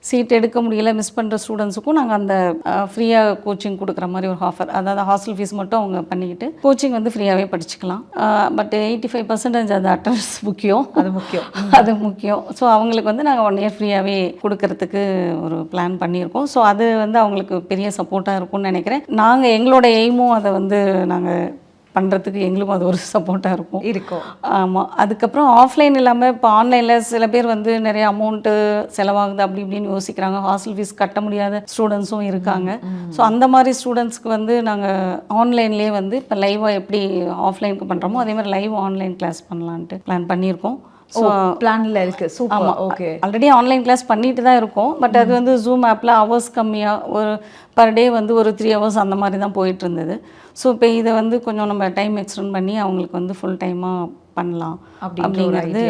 [SPEAKER 1] சீட் எடுக்க முடியல மிஸ் பண்ணுற ஸ்டூடெண்ட்ஸுக்கும் நாங்கள் அந்த ஃப்ரீயாக கோச்சிங் கொடுக்குற மாதிரி ஒரு ஆஃபர் அதாவது ஹாஸ்டல் ஃபீஸ் மட்டும் அவங்க பண்ணிக்கிட்டு கோச்சிங் வந்து ஃப்ரீயாகவே படிச்சுக்கலாம். பட் எயிட்டி ஃபைவ் பர்சன்டேஜ் அது அட்டன்ஸ் முக்கியம்.
[SPEAKER 2] அது முக்கியம்.
[SPEAKER 1] அது முக்கியம். ஸோ அவங்களுக்கு வந்து நாங்கள் ஒன் இயர் ஃப்ரீயாகவே கொடுக்கறதுக்கு ஒரு பிளான் பண்ணியிருக்கோம். ஸோ அது வந்து அவங்களுக்கு பெரிய சப்போர்ட்டாக இருக்கும்னு நினைக்கிறேன். நாங்கள் எங்களோட எய்மும் அதை வந்து நாங்கள் பண்ணுறதுக்கு எங்களுக்கும் அது ஒரு சப்போர்ட்டாக இருக்கும்.
[SPEAKER 2] இருக்கும்.
[SPEAKER 1] ஆமாம் அதுக்கப்புறம் ஆஃப்லைன் இல்லாமல் இப்போ ஆன்லைனில் சில பேர் வந்து நிறைய அமௌண்ட்டு செலவாகுது அப்படி இப்படின்னு யோசிக்கிறாங்க. ஹாஸ்டல் ஃபீஸ் கட்ட முடியாத ஸ்டூடெண்ட்ஸும் இருக்காங்க. ஸோ அந்த மாதிரி ஸ்டூடெண்ட்ஸ்க்கு வந்து நாங்கள் ஆன்லைன்லேயே வந்து இப்போ லைவாக எப்படி ஆஃப்லைனுக்கு பண்ணுறோமோ அதே மாதிரி லைவ் ஆன்லைன் கிளாஸ் பண்ணலான்ட்டு பிளான் பண்ணியிருக்கோம். ஸோ
[SPEAKER 2] பிளான்ல இருக்கு. Super okay
[SPEAKER 1] already online class பண்ணிட்டு தான் இருக்கோம். பட் அது வந்து ஜூம் ஆப்பில் ஹவர்ஸ் கம்மியாக ஒரு பர் டே வந்து ஒரு த்ரீ ஹவர்ஸ் அந்த மாதிரி தான் போயிட்டு இருந்தது. ஸோ இப்போ இதை வந்து கொஞ்சம் நம்ம டைம் எக்ஸ்டெண்ட் பண்ணி அவங்களுக்கு வந்து ஃபுல் டைமாக பண்ணலாம் அப்படிங்கிறது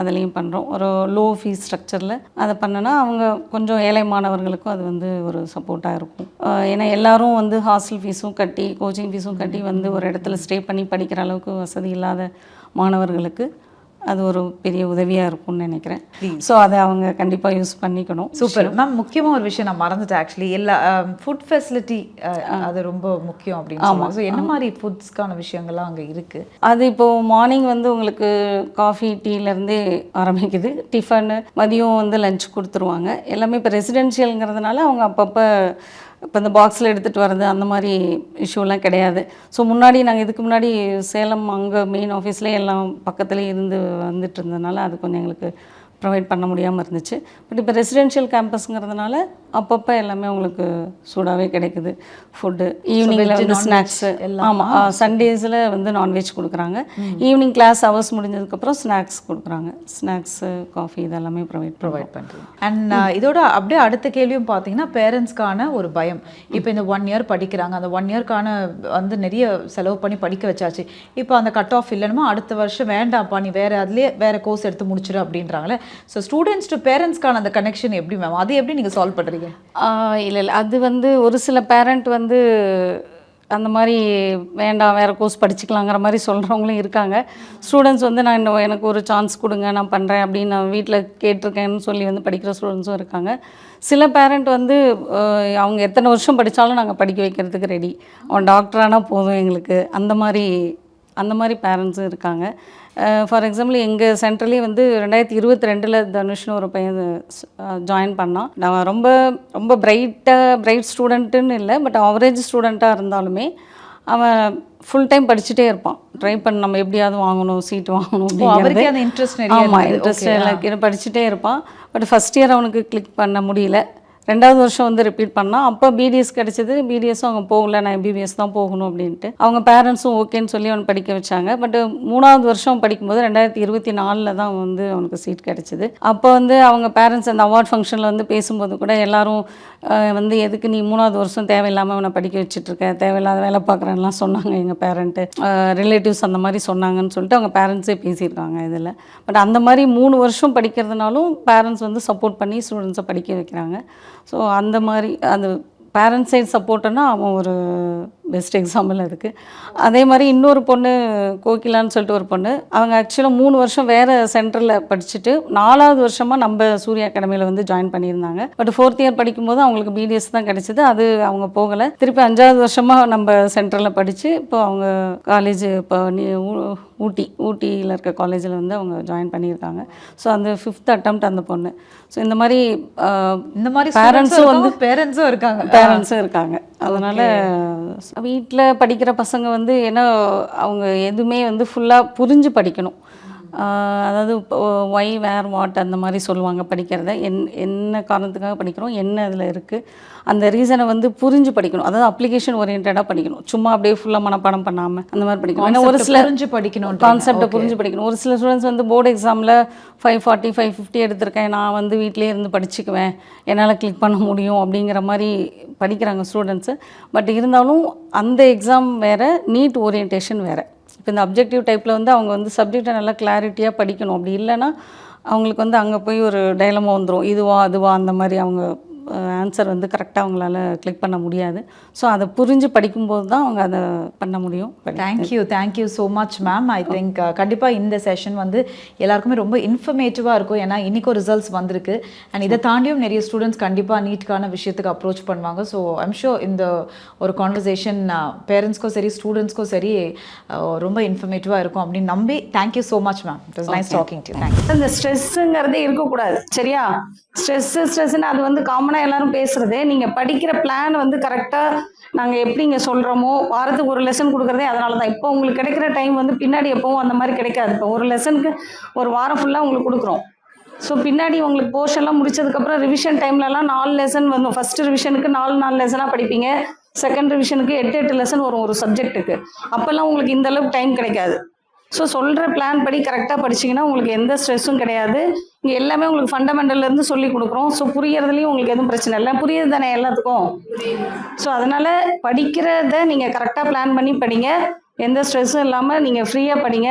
[SPEAKER 1] அதுலேயும் பண்ணுறோம் ஒரு லோ ஃபீஸ் ஸ்ட்ரக்சரில் அதை பண்ணனா அவங்க கொஞ்சம் ஏழை மாணவர்களுக்கும் அது வந்து ஒரு சப்போர்ட்டாக இருக்கும். ஏன்னா எல்லாரும் வந்து ஹாஸ்டல் ஃபீஸும் கட்டி கோச்சிங் ஃபீஸும் கட்டி வந்து ஒரு இடத்துல ஸ்டே பண்ணி படிக்கிற அளவுக்கு வசதி இல்லாத மாணவர்களுக்கு அது ஒரு பெரிய உதவியாக இருக்கும்னு நினைக்கிறேன். ஸோ அதை அவங்க கண்டிப்பாக யூஸ் பண்ணிக்கணும்.
[SPEAKER 2] சூப்பர். மேம் முக்கியமா ஒரு விஷயம் நான் மறந்துட்டேன் ஆக்சுவலி எல்லா ஃபுட் ஃபெசிலிட்டி அது ரொம்ப முக்கியம் அப்படின்னு சொல்லுவாங்க. ஸோ என்ன மாதிரி ஃபுட்ஸ்க்கான விஷயங்கள்லாம் அங்க இருக்கு?
[SPEAKER 1] அது இப்போது மார்னிங் வந்து உங்களுக்கு காஃபி டீலேருந்தே ஆரம்பிக்குது. டிஃபனு மதியம் வந்து லஞ்ச் கொடுத்துருவாங்க. எல்லாமே இப்போ ரெசிடென்ஷியலுங்கிறதுனால அவங்க அப்பப்போ இப்போ இந்த பாக்ஸில் எடுத்துகிட்டு வர்றது அந்த மாதிரி இஷ்யூலாம் கிடையாது. ஸோ முன்னாடி நாங்கள் இதுக்கு முன்னாடி சேலம் அங்கே மெயின் ஆஃபீஸ்லேயே எல்லாம் பக்கத்துலேயே இருந்து வந்துட்டு இருந்ததுனால அது கொஞ்சம் எங்களுக்கு ப்ரொவைட் பண்ண முடியாமல் இருந்துச்சு. பட் இப்போ ரெசிடென்ஷியல் கேம்பஸ்ங்கிறதுனால அப்பப்போ எல்லாமே உங்களுக்கு சூடாகவே கிடைக்குது. ஃபுட்டு ஈவினிங்கில் வந்து ஸ்நாக்ஸு ஆமாம் சண்டேஸில் வந்து நான்வெஜ் கொடுக்குறாங்க. ஈவினிங் கிளாஸ் ஹவர்ஸ் முடிஞ்சதுக்கப்புறம் ஸ்நாக்ஸ் கொடுக்குறாங்க. ஸ்நாக்ஸு காஃபி இதெல்லாமே ப்ரொவைட்
[SPEAKER 2] ப்ரொவைட் பண்ணுறோம். அண்ட் இதோட அப்படியே அடுத்த கேள்வியும் பார்த்தீங்கன்னா பேரண்ட்ஸ்க்கான ஒரு பயம். இப்போ இந்த ஒன் இயர் படிக்கிறாங்க. அந்த ஒன் இயர்க்கான வந்து நிறைய செலவு பண்ணி படிக்க வச்சாச்சு. இப்போ அந்த கட் ஆஃப் இல்லைன்னா அடுத்த வருஷம் வேண்டாம்ப்பா நீ வேற அதுலேயே வேற கோர்ஸ் எடுத்து முடிச்சிரு அப்படின்றாங்களே. ஸோ ஸ்டூடெண்ட்ஸ் டு பேரண்ட்ஸ்க்கான அந்த கனெக்ஷன் எப்படி மேம் அது எப்படி நீங்கள் சால்வ் பண்ணுறீங்க
[SPEAKER 1] இல்லை இல்லை. அது வந்து ஒரு சில பேரண்ட் வந்து அந்த மாதிரி வேண்டாம் வேறு கோர்ஸ் படிச்சுக்கலாங்கிற மாதிரி சொல்கிறவங்களும் இருக்காங்க. ஸ்டூடெண்ட்ஸ் வந்து நான் இன்னும் எனக்கு ஒரு சான்ஸ் கொடுங்க நான் பண்ணுறேன் அப்படின்னு நான் வீட்டில் கேட்டிருக்கேன்னு சொல்லி வந்து படிக்கிற ஸ்டூடெண்ட்ஸும் இருக்காங்க. சில பேரண்ட் வந்து அவங்க எத்தனை வருஷம் படித்தாலும் நாங்கள் படிக்க வைக்கிறதுக்கு ரெடி அவன் டாக்டரானால் போதும் எங்களுக்கு. அந்த மாதிரி அந்த மாதிரி பேரண்ட்ஸும் இருக்காங்க. ஃபார் எக்ஸாம்பிள் எங்கள் சென்டர்லேயே வந்து ரெண்டாயிரத்தி இருபத்தி ரெண்டில் தனுஷ்னு ஒரு பையன் ஜாயின் பண்ணான். நான் ரொம்ப ரொம்ப பிரைட்டாக பிரைட் ஸ்டூடெண்ட்டுன்னு இல்லை பட் ஆவரேஜ் ஸ்டூடெண்ட்டாக இருந்தாலுமே அவன் ஃபுல் டைம் படிச்சுட்டே இருப்பான். ட்ரை பண்ண நம்ம எப்படியாவது வாங்கணும் சீட் வாங்கணும்
[SPEAKER 2] அவருக்கே அந்த இன்ட்ரெஸ்ட்
[SPEAKER 1] ஆமாம். இன்ட்ரெஸ்ட் படிச்சுட்டே இருப்பான். பட் ஃபஸ்ட் இயர் அவனுக்கு கிளிக் பண்ண முடியல. ரெண்டாவது வருஷம் வந்து ரிப்பீட் பண்ணால் அப்போ பிடிஎஸ் கிடச்சிது. பிடிஎஸும் அவங்க போகல. நான் எம்பிபிஎஸ் தான் போகணும் அப்படின்ட்டு. அவங்க பேரண்ட்ஸும் ஓகேன்னு சொல்லி அவனை படிக்க வச்சாங்க. பட் மூணாவது வருஷம் படிக்கும்போது ரெண்டாயிரத்தி இருபத்தி நாலில் தான் வந்து அவனுக்கு சீட் கிடச்சிது. அப்போ வந்து அவங்க பேரண்ட்ஸ் அந்த அவார்ட் ஃபங்க்ஷனில் வந்து பேசும்போது கூட எல்லாரும் வந்து எதுக்கு நீ மூணாவது வருஷம் தேவையில்லாமல் அவனை படிக்க வச்சுட்ருக்க தேவையில்லாத வேலை பார்க்குறேன்லாம் சொன்னாங்க எங்கள் பேரண்ட்டு ரிலேட்டிவ்ஸ் அந்த மாதிரி சொன்னாங்கன்னு சொல்லிட்டு அவங்க பேரண்ட்ஸே பேசியிருக்காங்க இதில். பட் அந்த மாதிரி மூணு வருஷம் படிக்கிறதுனாலும் பேரண்ட்ஸ் வந்து சப்போர்ட் பண்ணி ஸ்டூடெண்ட்ஸை படிக்க வைக்கிறாங்க. ஸோ அந்த மாதிரி அந்த பேரண்ட்ஸ் சைட் சப்போர்ட்டுன்னா அவன் ஒரு பெஸ்ட் எக்ஸாம்பிள் அதுக்கு அதே மாதிரி இன்னொரு பொண்ணு கோகிலான்னு சொல்லிட்டு ஒரு பொண்ணு அவங்க ஆக்சுவலாக மூணு வருஷம் வேறு சென்டரில் படிச்சுட்டு நாலாவது வருஷமாக நம்ம சூர்யா அகாடமியில் வந்து ஜாயின் பண்ணியிருந்தாங்க. பட் ஃபோர்த் இயர் படிக்கும்போது அவங்களுக்கு பிடிஎஸ் தான் கிடைச்சிது. அது அவங்க போகலை. திருப்பி அஞ்சாவது வருஷமாக நம்ம சென்டரில் படித்து இப்போ அவங்க காலேஜ் இப்போ ஊட்டி ஊட்டியில் இருக்க காலேஜில் வந்து அவங்க ஜாயின் பண்ணியிருக்காங்க. ஸோ அந்த ஃபிஃப்த் அட்டம்ப்ட் அந்த பொண்ணு. ஸோ இந்த மாதிரி
[SPEAKER 2] இந்த மாதிரி
[SPEAKER 1] பேரண்ட்ஸும் வந்து
[SPEAKER 2] பேரண்ட்ஸும் இருக்காங்க.
[SPEAKER 1] பேரண்ட்ஸும் இருக்காங்க. அதனால் வீட்டில் படிக்கிற பசங்க வந்து ஏன்னா அவங்க எதுவுமே வந்து ஃபுல்லாக புரிஞ்சு படிக்கணும். அதாவது ஒய் வேர் வாட் அந்த மாதிரி சொல்லுவாங்க படிக்கிறத. என் என்ன காரணத்துக்காக படிக்கிறோம் என்ன அதில் இருக்குது அந்த ரீசனை வந்து புரிஞ்சு படிக்கணும். அதாவது அப்ளிகேஷன் ஓரியன்டாக படிக்கணும். சும்மா அப்படியே ஃபுல்லாக மனப்பாடம் பண்ணாமல் அந்த மாதிரி படிக்கணும். ஏன்னா ஒரு சில
[SPEAKER 2] புரிஞ்சு படிக்கணும்
[SPEAKER 1] கான்செப்டை புரிஞ்சு படிக்கணும். ஒரு சில ஸ்டூடெண்ட்ஸ் வந்து போர்டு எக்ஸாமில் ஃபைவ் ஃபார்ட்டி ஃபைவ் ஃபிஃப்டி எடுத்திருக்கேன். நான் வந்து வீட்டிலே இருந்து படிச்சுக்குவேன். என்னால் கிளிக் பண்ண முடியும் அப்படிங்கிற மாதிரி படிக்கிறாங்க ஸ்டூடெண்ட்ஸு பட் இருந்தாலும் அந்த எக்ஸாம் வேறு நீட் ஓரியன்டேஷன் வேறு. இப்போ இந்த அப்ஜெக்டிவ் டைப்பில் வந்து அவங்க வந்து சப்ஜெக்டை நல்லா கிளாரிட்டியாக படிக்கணும். அப்படி இல்லைன்னா அவங்களுக்கு வந்து அங்கே போய் ஒரு டைலமா வந்துடும் இதுவா அதுவா அந்த மாதிரி அவங்க ஆன்சர் வந்து கரெக்டாக அவங்களால கிளிக் பண்ண முடியாது. ஸோ அதை புரிஞ்சு படிக்கும்போது தான் அவங்க அதை பண்ண முடியும்.
[SPEAKER 2] Thank you thank you so much ma'am I think கண்டிப்பாக இந்த செஷன் வந்து எல்லாருக்குமே ரொம்ப இன்ஃபர்மேட்டிவாக இருக்கும். ஏன்னா இன்றைக்கும் ரிசல்ட்ஸ் வந்திருக்கு. அண்ட் இதை தாண்டியும் நிறைய ஸ்டூடெண்ட்ஸ் கண்டிப்பாக நீட்டுக்கான விஷயத்துக்கு அப்ரோச் பண்ணுவாங்க. ஸோ ஐம் ஷூர் இந்த ஒரு கான்வர்சேஷன் பேரண்ட்ஸ்க்கும் சரி ஸ்டூடெண்ட்ஸ்க்கும் சரி uh, ரொம்ப இன்ஃபர்மேட்டிவாக இருக்கும் அப்படின்னு நம்பி. Thank you so much ma'am it was nice talking to thank you
[SPEAKER 1] அந்த ஸ்ட்ரெஸ்ஸுங்கிறதே இருக்கக்கூடாது. சரியா? ஸ்ட்ரெஸ்ஸு ஸ்ட்ரெஸ்ஸுன்னு அது வந்து காமனாக எல்லாரும் பேசுறது. நீங்கள் படிக்கிற பிளான் வந்து கரெக்டாக நாங்கள் எப்படி இங்கே சொல்கிறோமோ வாரத்துக்கு ஒரு லெசன் கொடுக்குறதே அதனால தான் இப்போ உங்களுக்கு கிடைக்கிற டைம் வந்து பின்னாடி எப்பவும் அந்த மாதிரி கிடைக்காது. இப்போ ஒரு லெசனுக்கு ஒரு வாரம் ஃபுல்லாக உங்களுக்கு கொடுக்குறோம். ஸோ பின்னாடி உங்களுக்கு போர்ஷன்லாம் முடிச்சதுக்கப்புறம் ரிவிஷன் டைம்லலாம் நாலு லெசன் வந்து ஃபஸ்ட்டு ரிவிஷனுக்கு நாலு நாலு லெசனாக படிப்பீங்க. செகண்ட் ரிவிஷனுக்கு எட்டு எட்டு லெசன் வரும் ஒரு சப்ஜெக்ட்டுக்கு அப்போல்லாம் உங்களுக்கு இந்த அளவுக்கு டைம் கிடைக்காது. ஸோ சொல்கிற பிளான் படி கரெக்டாக படிச்சிங்கன்னா உங்களுக்கு எந்த ஸ்ட்ரெஸ்ஸும் கிடையாது. இங்கே எல்லாமே உங்களுக்கு ஃபண்டமெண்டல்லேருந்து சொல்லி கொடுக்குறோம். ஸோ புரியறதுலையும் உங்களுக்கு எதுவும் பிரச்சனை இல்லை. புரியுது தானே எல்லாத்துக்கும்? ஸோ அதனால் படிக்கிறத நீங்கள் கரெக்டாக பிளான் பண்ணி படிங்க. எந்த ஸ்ட்ரெஸ்ஸும் இல்லாமல் நீங்கள் ஃப்ரீயாக படிங்க.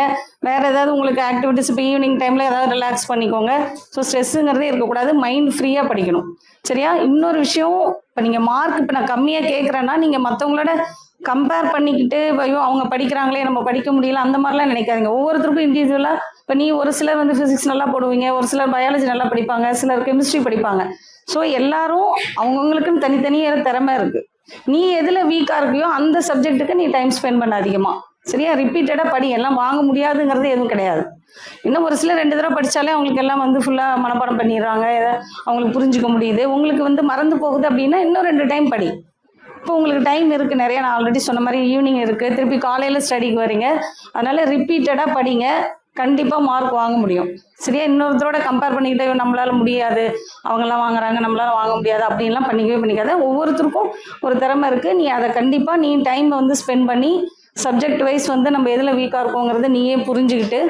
[SPEAKER 1] வேறு ஏதாவது உங்களுக்கு ஆக்டிவிட்டிஸ் இப்போ ஈவினிங் டைமில் ஏதாவது ரிலாக்ஸ் பண்ணிக்கோங்க. ஸோ ஸ்ட்ரெஸ்ஸுங்கிறதே இருக்கக்கூடாது. மைண்ட் ஃப்ரீயாக படிக்கணும். சரியா? இன்னொரு விஷயம் இப்போ நீங்கள் மார்க் இப்போ நான் கம்மியாக கேட்குறேன்னா நீங்கள் மற்றவங்களோட கம்பேர் பண்ணிக்கிட்டு ஐயோ அவங்க படிக்கிறாங்களே நம்ம படிக்க முடியல அந்த மாதிரிலாம் நினைக்காதீங்க. ஒவ்வொருத்தருக்கும் இண்டிவிஜுவலாக இப்போ நீ ஒரு சிலர் வந்து ஃபிசிக்ஸ் நல்லா போடுவீங்க ஒரு சிலர் பயாலஜி நல்லா படிப்பாங்க சிலர் கெமிஸ்ட்ரி படிப்பாங்க. ஸோ எல்லாரும் அவங்கவுங்களுக்குன்னு தனித்தனியாக திறமை இருக்குது நீ எதில் வீக்காக இருக்கியோ அந்த சப்ஜெக்ட்டுக்கு நீ டைம் ஸ்பெண்ட் பண்ண அதிகமாக சரியா? ரிப்பீட்டடாக படி. எல்லாம் வாங்க முடியாதுங்கிறது எதுவும் கிடையாது. இன்னும் ஒரு சிலர் ரெண்டு தடவை படித்தாலே அவங்களுக்கு எல்லாம் வந்து ஃபுல்லாக மனப்பாடம் பண்ணிடுறாங்க அவங்களுக்கு புரிஞ்சுக்க முடியுது. உங்களுக்கு வந்து மறந்து போகுது அப்படின்னா இன்னும் ரெண்டு டைம் படி. இப்போ உங்களுக்கு டைம் இருக்குது நிறைய நான் ஆல்ரெடி சொன்ன மாதிரி ஈவினிங் இருக்குது திருப்பி காலையில் ஸ்டடிக்கு வரீங்க. அதனால் ரிப்பீட்டடாக படிங்க. கண்டிப்பாக மார்க் வாங்க முடியும். சரியா? இன்னொருத்தரோட கம்பேர் பண்ணிக்கிட்டே நம்மளால முடியாது. அவங்கெல்லாம் வாங்குறாங்க நம்மளால வாங்க முடியாது. அப்படின்லாம் பண்ணிக்கவே பண்ணிக்காத. ஒவ்வொருத்தருக்கும் ஒரு திறமை இருக்குது நீ அதை கண்டிப்பாக நீ டைம் வந்து ஸ்பெண்ட் பண்ணி சப்ஜெக்ட் வைஸ் வந்து நம்ம எதில் வீக்காக இருக்கோங்கிறத நீயே புரிஞ்சுக்கிட்டு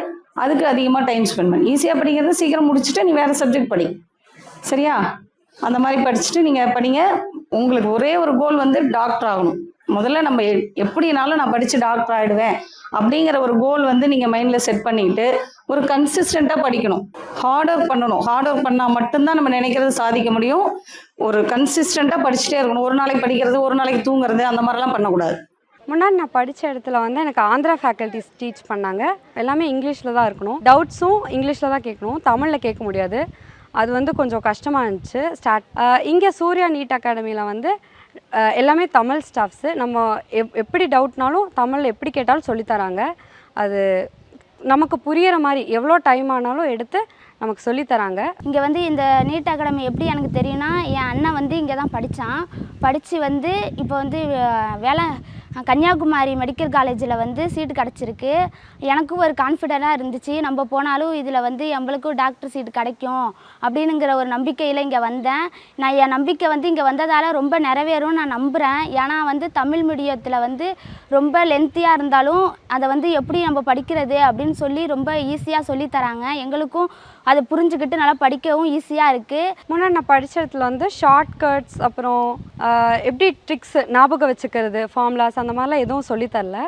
[SPEAKER 1] அதுக்கு அதிகமாக டைம் ஸ்பெண்ட் பண்ணி. ஈஸியாக படிக்கிறது சீக்கிரம் முடிச்சுட்டு நீ வேறு சப்ஜெக்ட் படி. சரியா? அந்த மாதிரி படிச்சுட்டு நீங்கள் படிங்க. உங்களுக்கு ஒரே ஒரு கோல் வந்து டாக்டர் ஆகணும். முதல்ல நம்ம எ- எப்படினாலும் நான் படித்து டாக்டர் ஆகிடுவேன் அப்படிங்கிற ஒரு கோல் வந்து நீங்கள் மைண்டில் செட் பண்ணிட்டு ஒரு கன்சிஸ்டண்ட்டாக படிக்கணும். ஹார்ட் ஒர்க் பண்ணணும். ஹார்ட் ஒர்க் பண்ணால் மட்டும்தான் நம்ம நினைக்கிறது சாதிக்க முடியும். ஒரு கன்சிஸ்டண்ட்டாக படிச்சுட்டே இருக்கணும். ஒரு நாளைக்கு படிக்கிறது ஒரு நாளைக்கு தூங்குறது அந்த மாதிரிலாம் பண்ணக்கூடாது.
[SPEAKER 3] முன்னாடி நான் படித்த இடத்துல வந்து எனக்கு ஆந்திரா ஃபேக்கல்டிஸ் டீச் பண்ணாங்க. எல்லாமே இங்கிலீஷில் தான் இருக்கணும். டவுட்ஸும் இங்கிலீஷில் தான் கேட்கணும். தமிழில் கேட்க முடியாது. அது வந்து கொஞ்சம் கஷ்டமாக இருந்துச்சு. ஸ்டார்ட் இங்கே சூர்யா நீட் அகாடமியில் வந்து எல்லாமே தமிழ் ஸ்டாஃப்ஸு நம்ம எப் எப்படி டவுட்னாலும் தமிழில் எப்படி கேட்டாலும் சொல்லித் தராங்க. அது நமக்கு புரிகிற மாதிரி எவ்வளோ டைம் ஆனாலும் எடுத்து நமக்கு சொல்லித் தராங்க.
[SPEAKER 4] இங்கே வந்து இந்த நீட் அகாடமி எப்படி எனக்கு தெரியும்னா என் அண்ணன் வந்து இங்கே தான் படித்தான் படித்து வந்து இப்போ வந்து வேலை கன்னியாகுமரி மெடிக்கல் காலேஜில் வந்து சீட்டு கிடச்சிருக்கு. எனக்கும் ஒரு கான்ஃபிடெண்ட்டாக இருந்துச்சு. நம்ம போனாலும் இதில் வந்து நம்மளுக்கும் டாக்டர் சீட்டு கிடைக்கும் அப்படின்னுங்கிற ஒரு நம்பிக்கையில் இங்கே வந்தேன். நான் என் நம்பிக்கை வந்து இங்கே வந்ததால் ரொம்ப நிறைவேறும் நான் நம்புகிறேன் ஏன்னா வந்து தமிழ் மீடியத்தில் வந்து ரொம்ப லென்த்தியாக இருந்தாலும் அதை வந்து எப்படி நம்ம படிக்கிறது அப்படின்னு சொல்லி ரொம்ப ஈஸியாக சொல்லித்தராங்க எங்களுக்கும் அதை புரிஞ்சுக்கிட்டு நல்லா படிக்கவும் ஈஸியாக இருக்குது
[SPEAKER 3] முன்னாடி நான் படித்த இடத்துல வந்து ஷார்ட் கட்ஸ் அப்புறம் எப்படி ட்ரிக்ஸ் ஞாபகம் வச்சுக்கிறது ஃபார்முலாஸ் அந்த மாதிரிலாம் எதுவும் சொல்லித்தரல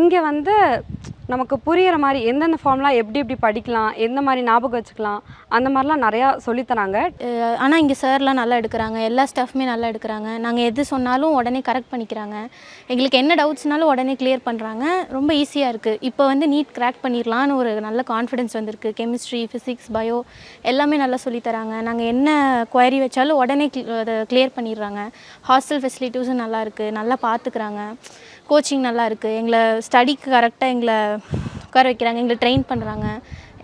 [SPEAKER 3] இங்கே வந்து நமக்கு புரிகிற மாதிரி எந்தெந்த ஃபார்ம்லாம் எப்படி எப்படி படிக்கலாம் எந்த மாதிரி ஞாபகம் வச்சுக்கலாம் அந்த மாதிரிலாம் நிறையா சொல்லித் தராங்க
[SPEAKER 5] ஆனால் இங்கே சார்லாம் நல்லா எடுக்கிறாங்க. எல்லா ஸ்டாஃப்மே நல்லா எடுக்கிறாங்க. நாங்கள் எது சொன்னாலும் உடனே கரெக்ட் பண்ணிக்கிறாங்க. எங்களுக்கு என்ன டவுட்ஸ்னாலும் உடனே கிளியர் பண்ணுறாங்க ரொம்ப ஈஸியாக இருக்குது இப்போ வந்து நீட் கிராக் பண்ணிடலான்னு ஒரு நல்ல கான்ஃபிடென்ஸ் வந்திருக்கு. கெமிஸ்ட்ரி ஃபிசிக்ஸ் பயோ எல்லாமே நல்லா சொல்லித் தராங்க நாங்கள் என்ன குவரி வச்சாலும் உடனே அதை கிளியர் பண்ணிடுறாங்க. ஹாஸ்டல் ஃபெசிலிட்டிஸும் நல்லா இருக்குது நல்லா பார்த்துக்கிறாங்க கோச்சிங் நல்லா இருக்குது எங்களை ஸ்டடிக்கு கரெக்டாக எங்களை உட்கார வைக்கிறாங்க. எங்களை ட்ரெயின் பண்ணுறாங்க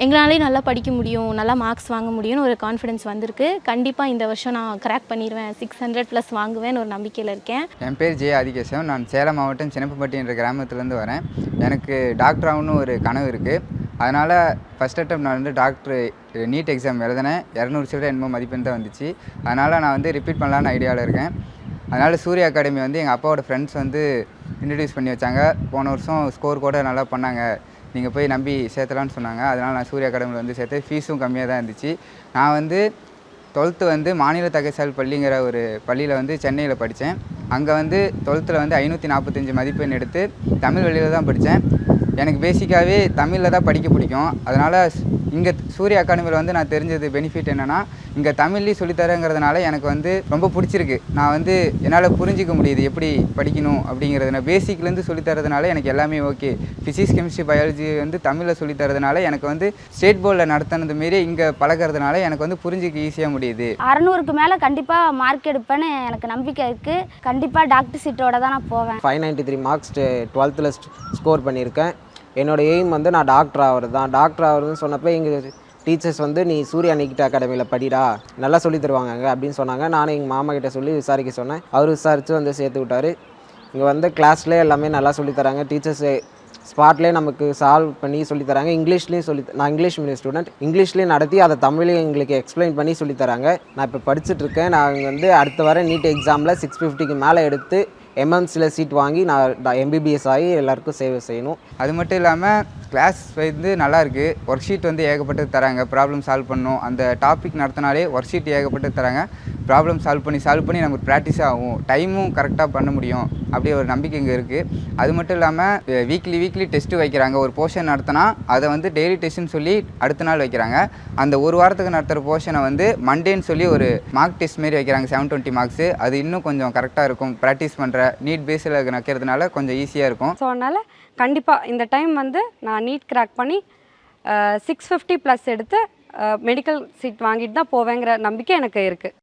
[SPEAKER 5] எங்களாலேயும் நல்லா படிக்க முடியும். நல்லா மார்க்ஸ் வாங்க முடியும்னு ஒரு கான்ஃபிடென்ஸ் வந்திருக்கு. கண்டிப்பாக இந்த வருஷம் நான் கிராக் பண்ணிடுவேன் சிக்ஸ் ஹண்ட்ரட் ப்ளஸ் வாங்குவேன்னு ஒரு நம்பிக்கையில் இருக்கேன்.
[SPEAKER 6] என் பேர் ஜெய ஆதிகேசவன். நான் சேலம் மாவட்டம் சின்னப்பப்பட்டி என்ற கிராமத்துலேருந்து வரேன். எனக்கு டாக்டர் ஆகணும்னு ஒரு கனவு இருக்குது அதனால் ஃபஸ்ட் அட்டம் நான் வந்து டாக்டர் நீட் எக்ஸாம் எழுதினேன். இரநூறு சீட் என்னமோ மதிப்பெண் தான் வந்துச்சு. அதனால் நான் வந்து ரிப்பீட் பண்ணலான்னு ஐடியாவில் இருக்கேன். அதனால் சூர்யா அகாடமி வந்து எங்கள் அப்பாவோட ஃப்ரெண்ட்ஸ் வந்து இன்ட்ரடியூஸ் பண்ணி வச்சாங்க. போன வருஷம் ஸ்கோர் கூட நல்லா பண்ணாங்க. நீங்கள் போய் நம்பி சேர்த்தலான்னு சொன்னாங்க. அதனால் நான் சூர்யா அகாடமியில் வந்து சேர்த்து ஃபீஸும் கம்மியாக தான் இருந்துச்சு. நான் வந்து டுவெல்த்து வந்து மாநில தகசால் பள்ளிங்கிற ஒரு பள்ளியில் வந்து சென்னையில் படித்தேன் அங்கே வந்து டுவெல்த்தில் வந்து ஐநூற்றி நாற்பத்தஞ்சு மதிப்பெண் எடுத்து தமிழ் வழியில் தான் படித்தேன் எனக்கு பேசிக்காகவே தமிழில் தான் படிக்க பிடிக்கும். அதனால் இங்கே சூர்யா அகாடமியில் வந்து நான் தெரிஞ்சது பெனிஃபிட் என்னென்னா இங்கே தமிழ்லேயும் சொல்லித்தரங்கிறதுனால எனக்கு வந்து ரொம்ப பிடிச்சிருக்கு. நான் வந்து என்னால் புரிஞ்சிக்க முடியுது எப்படி படிக்கணும் அப்படிங்கிறது. நான் பேசிக்லேருந்து சொல்லித்தரதுனால எனக்கு எல்லாமே ஓகே ஃபிசிக்ஸ் கெமிஸ்ட்ரி பயாலஜி வந்து தமிழில் சொல்லித்தரதுனால எனக்கு வந்து ஸ்டேட் போர்டில் நடத்தினது மாரி இங்கே பழகிறதுனால எனக்கு வந்து புரிஞ்சிக்க ஈஸியாக முடியுது.
[SPEAKER 4] அறநூறுக்கு மேலே கண்டிப்பாக மார்க் எடுப்பேன்னு எனக்கு நம்பிக்கை இருக்குது கண்டிப்பாக டாக்டர் சீட்டோட தான் நான் போவேன்.
[SPEAKER 7] ஃபைவ் நைன்ட்டி த்ரீ மார்க்ஸ் டுவெல்த்தில் ஸ்கோர் பண்ணியிருக்கேன். என்னோட எய்ம் வந்து நான் டாக்டர் ஆகிறது தான் டாக்டர் ஆகிறதுன்னு சொன்னப்போ எங்கள் டீச்சர்ஸ் வந்து நீ சூர்யா நிக்கிட்ட அகாடமியில் படிடா நல்லா சொல்லி தருவாங்க அங்கே அப்படின்னு சொன்னாங்க. நானும் எங்கள் மாமா கிட்டே சொல்லி விசாரிக்க சொன்னேன். அவர் விசாரித்து வந்து சேர்த்து விட்டார். இங்கே வந்து கிளாஸ்லேயே எல்லாமே நல்லா சொல்லித் தராங்க. ஸ்பாட்லேயே நமக்கு சால்வ் பண்ணி சொல்லித் தராங்க. இங்கிலீஷ்லேயும் சொல்லி நான் இங்கிலீஷ் மீடியம் ஸ்டூடெண்ட் இங்கிலீஷ்லேயும் நடத்தி அதை தமிழையும் எங்களுக்கு எக்ஸ்பிளைன் பண்ணி சொல்லித் தராங்க. நான் இப்போ படிச்சுட்ருக்கேன் நான் வந்து அடுத்த வர நீட் எக்ஸாமில் சிக்ஸ் ஃபிஃப்டிக்கு மேலே எடுத்து எம்எம்சியில் சீட் வாங்கி நான் எம்பிபிஎஸ் ஆகி எல்லாருக்கும் சேவை செய்யணும்.
[SPEAKER 6] அது மட்டும் இல்லாமல் கிளாஸ் வந்து நல்லாயிருக்கு ஒர்க் ஷீட் வந்து ஏகப்பட்டு தராங்க. ப்ராப்ளம் சால்வ் பண்ணணும் அந்த டாபிக் நடத்தினாலே ஒர்க் ஷீட் ஏகப்பட்டு தராங்க. ப்ராப்ளம் சால்வ் பண்ணி சால்வ் பண்ணி நமக்கு ப்ராக்டிஸ் ஆகும். டைமும் கரெக்டாக பண்ண முடியும். அப்படி ஒரு நம்பிக்கை இங்கே இருக்குது அது மட்டும் இல்லாமல் வீக்லி வீக்லி டெஸ்ட்டு வைக்கிறாங்க. ஒரு போர்ஷன் நடத்தினா அதை வந்து டெய்லி டெஸ்ட்னு சொல்லி அடுத்த நாள் வைக்கிறாங்க. அந்த ஒரு வாரத்துக்கு நடத்துகிற போர்ஷனை வந்து மண்டேன்னு சொல்லி ஒரு மார்க் டெஸ்ட் மாரி வைக்கிறாங்க. செவன் டுவெண்ட்டி மார்க்ஸு அது இன்னும் கொஞ்சம் கரெக்டாக இருக்கும். ப்ராக்டிஸ் பண்ணுற நீட் பேஸில் நக்கிறதுனால கொஞ்சம் ஈஸியாக இருக்கும்.
[SPEAKER 3] ஸோ அதனால் கண்டிப்பாக இந்த டைம் வந்து நான் நீட் கிராக் பண்ணி சிக்ஸ் ஃபிஃப்டி ப்ளஸ் எடுத்து மெடிக்கல் சீட் வாங்கிட்டு தான் போவேங்கிற நம்பிக்கை எனக்கு இருக்குது